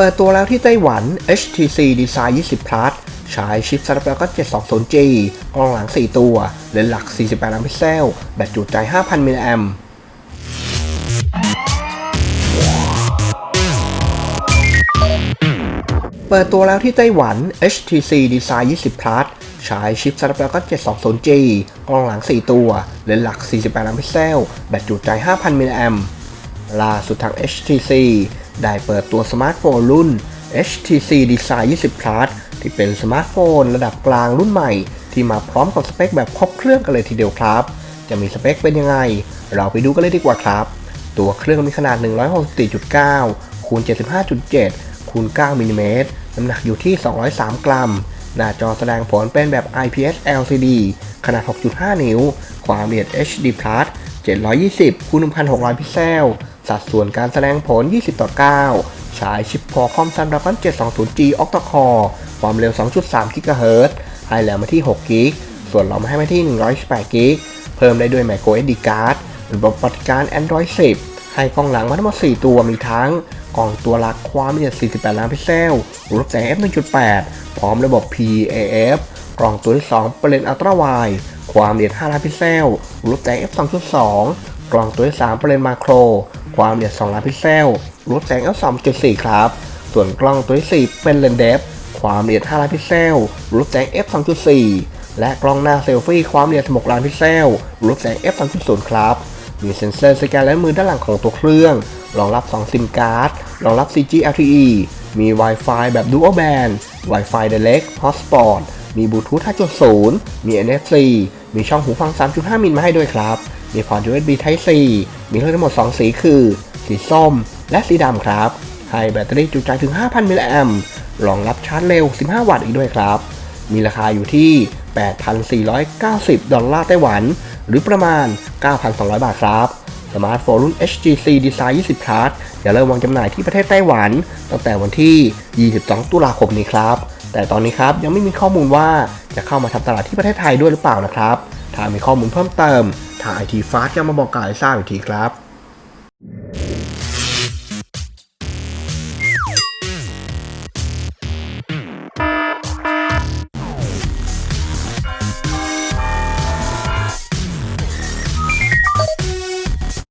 ปิดตัวแล้วที่ไต้หวัน HTC Design 20 Plus ใช้ชิป Snapdragon 720G กล้องหลัง 4 ตัว เลนส์หลัก 48 ล้านพิกเซล แบตจุใจ 5,000 มิลลิแอมเปิดตัวแล้วที่ไต้หวัน HTC Design 20 Plus ใช้ชิป Snapdragon 720G กล้องหลัง 4 ตัว เลนส์หลัก 48 ล้านพิกเซล แบตจุใจ 5,000 มิลลิแอมล่าสุดทาง HTC ได้เปิดตัวสมาร์ทโฟนรุ่น HTC Design 20 Plus ที่เป็นสมาร์ทโฟนระดับกลางรุ่นใหม่ ที่มาพร้อมกับสเปคแบบครบเครื่องกันเลยทีเดียวครับ จะมีสเปคเป็นยังไง เราไปดูกันเลยดีกว่าครับ ตัวเครื่องมีขนาด 164.9คูณ75.7คูณ9มิลลิเมตรน้ำหนักอยู่ที่ 203 กรัม หน้าจอแสดงผลเป็นแบบ IPS LCD ขนาด 6.5 นิ้ว ความละเอียด HD Plus 720คูณ1,600 พิกเซล สัดส่วนการแสดงผล 20 ต่อ9ใช้ชิป Qualcomm Snapdragon 720G Octa-core ความเร็ว 2.3 GHz ให้แรมมาที่6 g b ส่วนเรอมให้มาที่128 g b เพิ่มได้ด้วย micro SD card ระบบปฏิการ Android 10 ให้กล้องหลังมาทั้งหมด 4 ตัวมีทั้งกล้องตัวหลักความละเอียด 48 ล้านพิกเซลรูปแสง f 1.8 พร้อมระบบ PAF กล้องตัวที่ 2 เป็นเลนส์อัลตราไวด์ความละเอียด 5 ล้านพิกเซลรูปแสง f 2.2 กล้องตัวที่ 3 เป็นเลนส์มาโคร ความละเอียด2ล้านพิกเซลรูปแสง f 2.4 ครับ ส่วนกล้องตัวที่4เป็นเลนเดฟความละเอียด5ล้านพิกเซลรูปแสง f 2.4 และกล้องหน้าเซลฟี่ความละเอียด16ล้านพิกเซลรูปแสง f 3.0ครับ มีเซ็นเซอร์สแกนและมือด้านหลังของตัวเครื่อง รองรับ 2 ซิมการ์ด รองรับ 4G LTE มี Wi-Fi แบบ Dual Band Wi-Fi Direct Hotspot มีบลูทูธ 5.0 มี NFC มีช่องหูฟัง 3.5 มิลมาให้ด้วยครับ มีพอร์ต USB Type C มีเลือกทั้งหมด 2 สีคือ สีส้มและสีดำครับ ให้แบตเตอรี่จุใจถึง 5,000 มิลลิแอมรองรับชาร์จเร็ว 15 วัตต์อีกด้วยครับ มีราคาอยู่ที่ 8,490 ดอลลาร์ไต้หวัน หรือประมาณ 9,200 บาทครับ สมาร์ทโฟนรุ่น HTC Design 20 Plus จะเริ่มวางจำหน่ายที่ประเทศไต้หวัน ตั้งแต่วันที่ 22 ตุลาคมนี้ครับ แต่ตอนนี้ครับยังไม่มีข้อมูลว่าจะเข้ามาทำตลาดที่ประเทศไทยด้วยหรือเปล่านะครับ ถ้ามีข้อมูลเพิ่มเติม ทาง IT Fast จะมาบอกกล่าวให้ทราบอีกทีครับ